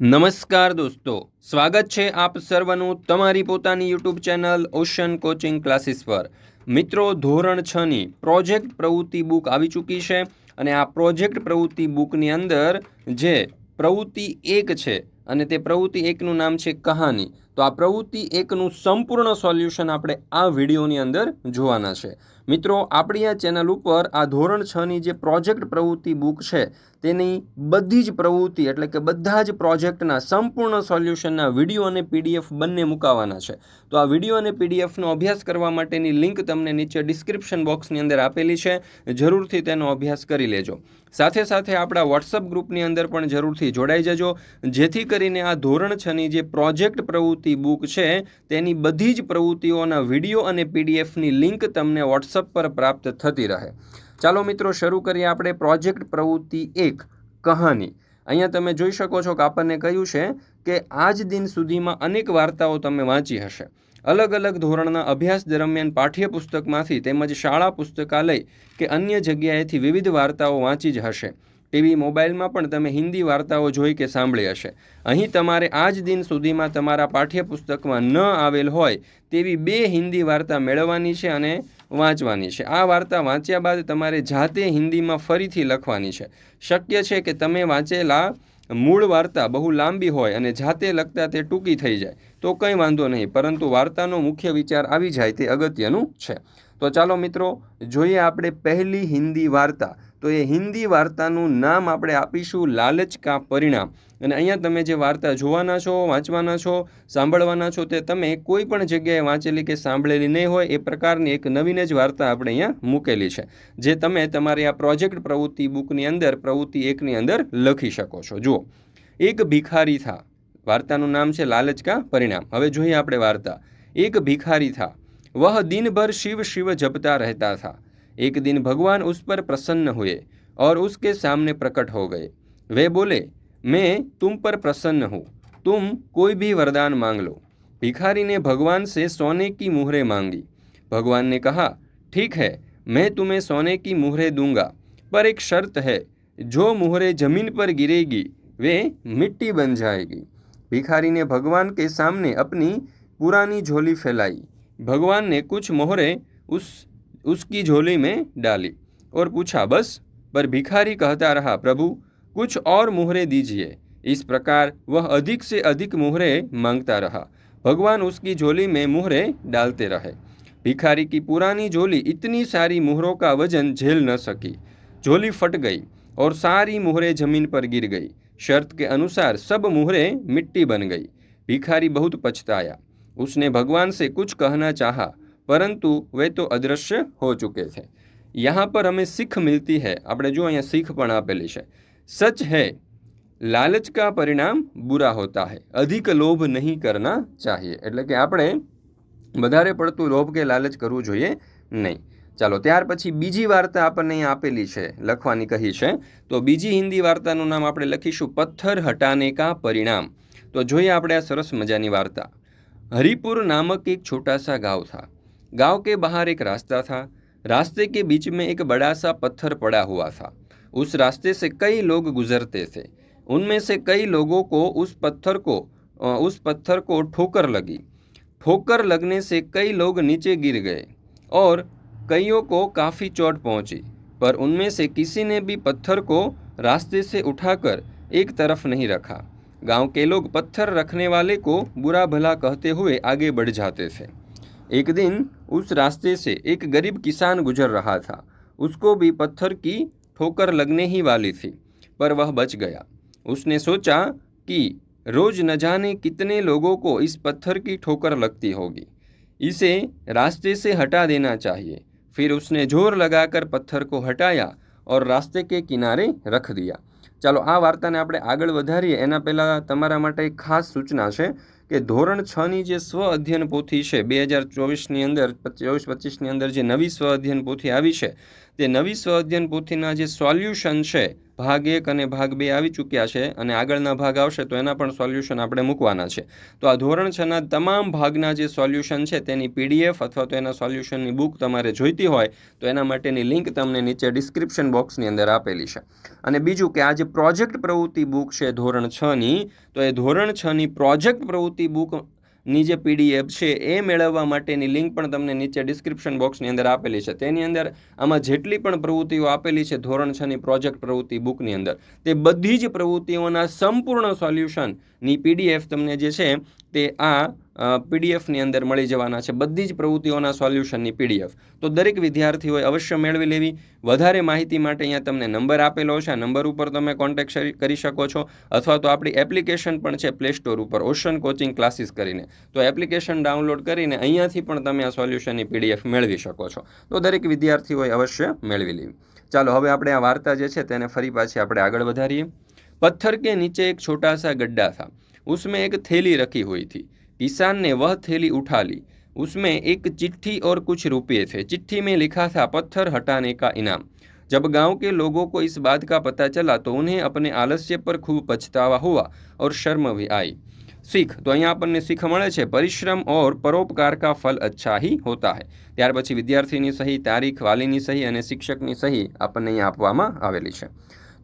નમસ્કાર દોસ્તો, સ્વાગત છે આપ સર્વનું તમારી પોતાની YouTube channel ocean coaching classes પર. મિત્રો, ધોરણ છની પ્રોજેક્ટ પ્રવૃત્તિ બુક આવી ચૂકી છે અને આ પ્રોજેક્ટ પ્રવૃત્તિ બુકની અંદર જે પ્રવૃત્તિ એક છે અને તે પ્રવૃત્તિ એકનું નામ છે કહાની. તો આ પ્રવૃત્તિ એકનું સંપૂર્ણ સોલ્યુશન આપણે આ વિડીયોની અંદર જોવાના છે. મિત્રો, આપણી આ ચેનલ ઉપર આ ધોરણ છની જે પ્રોજેક્ટ પ્રવૃત્તિ બુક છે, તેની બધી જ પ્રવૃત્તિ એટલે કે બધા જ પ્રોજેક્ટના સંપૂર્ણ સોલ્યુશનના વીડિયો અને પીડીએફ બંને મુકાવાના છે. તો આ વીડિયો અને પીડીએફનો અભ્યાસ કરવા માટેની લિંક તમને નીચે ડિસ્ક્રિપ્શન બોક્સની અંદર આપેલી છે, જરૂરથી તેનો અભ્યાસ કરી લેજો. સાથે સાથે આપણા વોટ્સઅપ ગ્રુપની અંદર પણ જરૂરથી જોડાઈ જજો, જેથી કરીને આ ધોરણ છની જે પ્રોજેક્ટ પ્રવૃત્તિ બુક છે, તેની બધી જ પ્રવૃત્તિઓના વીડિયો અને પીડીએફની લિંક તમને વોટ્સઅપ પર પ્રાપ્ત થતી રહે. ચાલો મિત્રો, શરૂ કરીએ આપણે પ્રોજેક્ટ પ્રવૃત્તિ એક, કહાની. અહીંયા તમે જોઈ શકો છો કે આપણને કહ્યું છે કે આજ દિન સુધીમાં અનેક વાર્તાઓ તમે વાંચી હશે. અલગ અલગ ધોરણના અભ્યાસ દરમિયાન પાઠ્યપુસ્તકમાંથી તેમજ શાળા પુસ્તકાલય કે અન્ય જગ્યાએથી વિવિધ વાર્તાઓ વાંચી જ હશે. ટીવી મોબાઈલમાં પણ તમે હિન્દી વાર્તાઓ જોઈ કે સાંભળી હશે. અહીં તમારે આજ દિન સુધીમાં તમારા પાઠ્યપુસ્તકમાં ન આવેલ હોય તેવી બે હિન્દી વાર્તા મેળવવાની છે અને વાંચવાની છે. આ વાર્તા વાંચ્યા બાદ તમારે જાતે હિન્દીમાં ફરીથી લખવાની છે. શક્ય છે કે તમે વાંચેલા મૂળ વાર્તા બહુ લાંબી હોય અને જાતે લખતા તે ટૂંકી થઈ જાય. તો કંઈ વાંધો નહીં, પરંતુ વાર્તાનો મુખ્ય વિચાર આવી જાય તે અગત્યનું છે. તો ચાલો મિત્રો, જોઈએ આપણે પહેલી હિન્દી વાર્તા. તો એ હિન્દી વાર્તાનું નામ આપણે આપીશું લાલચ કા પરિણામ. અને અહીંયા તમે જે વાર્તા જોવાના છો, વાંચવાના છો, સાંભળવાના છો, તે તમે કોઈ પણ જગ્યાએ વાંચેલી કે સાંભળેલી નહીં હોય, એ પ્રકારની એક નવીન જ વાર્તા આપણે અહીંયા મૂકેલી છે. જે તમે તમારી આ પ્રોજેક્ટ પ્રવૃત્તિ બુકની અંદર, પ્રવૃત્તિ એકની અંદર લખી શકો છો. જુઓ. એક ભિખારી થા. વાર્તાનું નામ છે લાલચ કા પરિણામ. હવે જોઈએ આપણે વાર્તા. એક ભિખારી થા. वह दिन भर शिव शिव जपता रहता था। एक दिन भगवान उस पर प्रसन्न हुए और उसके सामने प्रकट हो गए। वे बोले, मैं तुम पर प्रसन्न हूँ। तुम कोई भी वरदान मांग लो। भिखारी ने भगवान से सोने की मुहरें मांगी। भगवान ने कहा, ठीक है, मैं तुम्हें सोने की मुहरें दूँगा, पर एक शर्त है, जो मुहरें ज़मीन पर गिरेगी, वे मिट्टी बन जाएगी। भिखारी ने भगवान के सामने अपनी पुरानी झोली फैलाई। भगवान ने कुछ मोहरें उस, उसकी झोली में डाली और पूछा, बस, पर भिखारी कहता रहा, प्रभु, कुछ और मुहरे दीजिए। इस प्रकार वह अधिक से अधिक मुहरे माँगता रहा। भगवान उसकी झोली में मुहरे डालते रहे। भिखारी की पुरानी झोली इतनी सारी मोहरों का वज़न झेल न सकी। झोली फट गई और सारी मुहरे ज़मीन पर गिर गई। शर्त के अनुसार सब मुहरे मिट्टी बन गई। भिखारी बहुत पछताया। उसने भगवान से कुछ कहना चाहा परंतु वे तो अदृश्य हो चुके थे यहाँ पर हमें सीख मिलती है આપણે જો અહીંયા सीख પણ આપેલી છે सच है लालच का परिणाम बुरा होता है अधिक લોભ નહીં કરના चाहिए એટલે કે આપણે વધારે પડતું લોભ કે લાલચ કરવું જોઈએ નહીં ચાલો ત્યાર પછી બીજી વાર્તા આપણને અહીંયા આપેલી છે લખવાની કહી છે તો બીજી હિન્દી વાર્તાનું નામ આપણે લખીશું પથ્થર હટાને કા પરિણામ તો જોઈએ આપણે આ સરસ મજાની વાર્તા हरिपुर नामक एक छोटा सा गाँव था। गाँव के बाहर एक रास्ता था। रास्ते के बीच में एक बड़ा सा पत्थर पड़ा हुआ था। उस रास्ते से कई लोग गुजरते थे। उनमें से कई लोगों को उस पत्थर को उस पत्थर को ठोकर लगी। ठोकर लगने से कई लोग नीचे गिर गए और कईयों को काफ़ी चोट पहुँची। पर उनमें से किसी ने भी पत्थर को रास्ते से उठाकर एक तरफ़ नहीं रखा। गाँव के लोग पत्थर रखने वाले को बुरा भला कहते हुए आगे बढ़ जाते थे। एक दिन उस रास्ते से एक गरीब किसान गुजर रहा था। उसको भी पत्थर की ठोकर लगने ही वाली थी, पर वह बच गया। उसने सोचा कि रोज न जाने कितने लोगों को इस पत्थर की ठोकर लगती होगी। इसे रास्ते से हटा देना चाहिए। फिर उसने ज़ोर लगाकर पत्थर को हटाया और रास्ते के किनारे रख दिया। ચાલો આ વાર્તાને આપણે આગળ વધારીએ. એના પહેલાં તમારા માટે એક ખાસ સૂચના છે કે ધોરણ છની જે સ્વ અધ્યયન પોથી છે, બે હજાર ચોવીસની અંદર, ચોવીસ પચીસની અંદર જે નવી સ્વ અધ્યયન પોથી આવી છે, તે નવી સ્વ અધ્યયન પોથીના જે સોલ્યુશન છે ભાગ એક અને ભાગ બે આવી ચૂક્યા છે અને આગળના ભાગ આવશે તો એના પણ સોલ્યુશન આપણે મૂકવાના છે. તો આ ધોરણ છના તમામ ભાગના જે સોલ્યુશન છે તેની પીડીએફ અથવા તો એના સોલ્યુશનની બુક તમારે જોઈતી હોય તો એના માટેની લિંક તમને નીચે ડિસ્ક્રિપ્શન બોક્સની અંદર આપેલી છે. અને બીજું કે આ જે પ્રોજેક્ટ પ્રવૃત્તિ બુક છે ધોરણ છની તો એ ધોરણ છની પ્રોજેક્ટ પ્રવૃત્તિ બુક ની જે પીડીએફ છે, એ મેળવવા માટેની લિંક પણ તમને નીચે ડિસ્ક્રિપ્શન બોક્સની અંદર આપેલી છે. તેની અંદર આમાં જેટલી પણ પ્રવૃત્તિઓ આપેલી છે, ધોરણ છની પ્રોજેક્ટ પ્રવૃત્તિ બુકની અંદર, તે બધી જ પ્રવૃત્તિઓના સંપૂર્ણ સોલ્યુશનની પીડીએફ તમને જે છે, તે આ પીડીએફની અંદર મળી જવાના છે. બધી જ પ્રવૃત્તિઓના સોલ્યુશનની પીડીએફ તો દરેક વિદ્યાર્થીઓએ અવશ્ય મેળવી લેવી. વધારે માહિતી માટે અહીંયા તમને નંબર આપેલો છે આ નંબર ઉપર તમે કોન્ટેક્ટ કરી શકો છો. અથવા તો આપણી એપ્લિકેશન પણ છે પ્લે સ્ટોર ઉપર ઓશન કોચિંગ ક્લાસીસ કરીને. તો એપ્લિકેશન ડાઉનલોડ કરીને અહીંયાથી પણ તમે આ સોલ્યુશનની પીડીએફ મેળવી શકો છો. તો દરેક વિદ્યાર્થીઓએ અવશ્ય મેળવી લેવી. ચાલો, હવે આપણે આ વાર્તા જે છે તેને ફરી પાછી આપણે આગળ વધારીએ. પથ્થર કે નીચે એક છોટાસા ગડ્ડા થા. ઉસમે એક થેલી રખી હોઈ થી. किसान ने वह थैली उठा ली उसमें एक चिट्ठी और कुछ रुपये थे चिट्ठी में लिखा था पत्थर हटाने का इनाम जब गांव के लोगों को इस बात का पता चला तो उन्हें अपने आलस्य पर खूब पछतावा हुआ और शर्म भी आई શીખ તો અહીંયા આપણને શીખ મળે છે પરિશ્રમ ઓર પરોપકાર કા ફલ અચ્છા હી હોતા હૈ ત્યાર પછી વિદ્યાર્થીની સહી તારીખ વાલીની સહી અને શિક્ષકની સહી આપણને અહીંયા આપવામાં આવેલી છે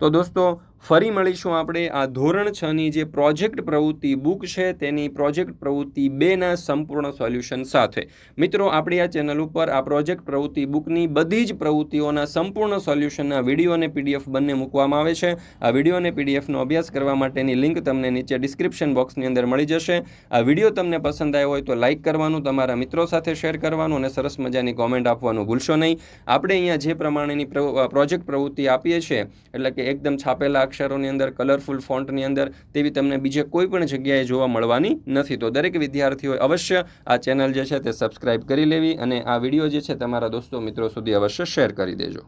તો દોસ્તો ફરી મળીશું આપણે આ ધોરણ છની જે પ્રોજેક્ટ પ્રવૃત્તિ બુક છે, તેની પ્રોજેક્ટ પ્રવૃત્તિ બેના સંપૂર્ણ સોલ્યુશન સાથે. મિત્રો, આપણી આ ચેનલ ઉપર આ પ્રોજેક્ટ પ્રવૃત્તિ બુકની બધી જ પ્રવૃત્તિઓના સંપૂર્ણ સોલ્યુશનના વીડિયો અને પીડીએફ બંને મૂકવામાં આવે છે. આ વીડિયો અને પીડીએફનો અભ્યાસ કરવા માટેની લિંક તમને નીચે ડિસ્ક્રિપ્શન બોક્સની અંદર મળી જશે. આ વીડિયો તમને પસંદ આવ્યો હોય તો લાઇક કરવાનું, તમારા મિત્રો સાથે શેર કરવાનું અને સરસ મજાની કોમેન્ટ આપવાનું ભૂલશો નહીં. આપણે અહીંયા જે પ્રમાણેની પ્રોજેક્ટ પ્રવૃત્તિ આપીએ છીએ, એટલે કે એકદમ છાપેલા અક્ષરોની અંદર કલરફુલ ફોન્ટની અંદર તેવી તમને બીજે કોઈ પણ જગ્યાએ જોવા મળવાની નથી. તો દરેક વિદ્યાર્થીઓએ અવશ્ય આ ચેનલ જે છે તે સબસ્ક્રાઇબ કરી લેવી અને આ વીડિયો જે છે તમારા દોસ્તો મિત્રો સુધી અવશ્ય શેર કરી દેજો.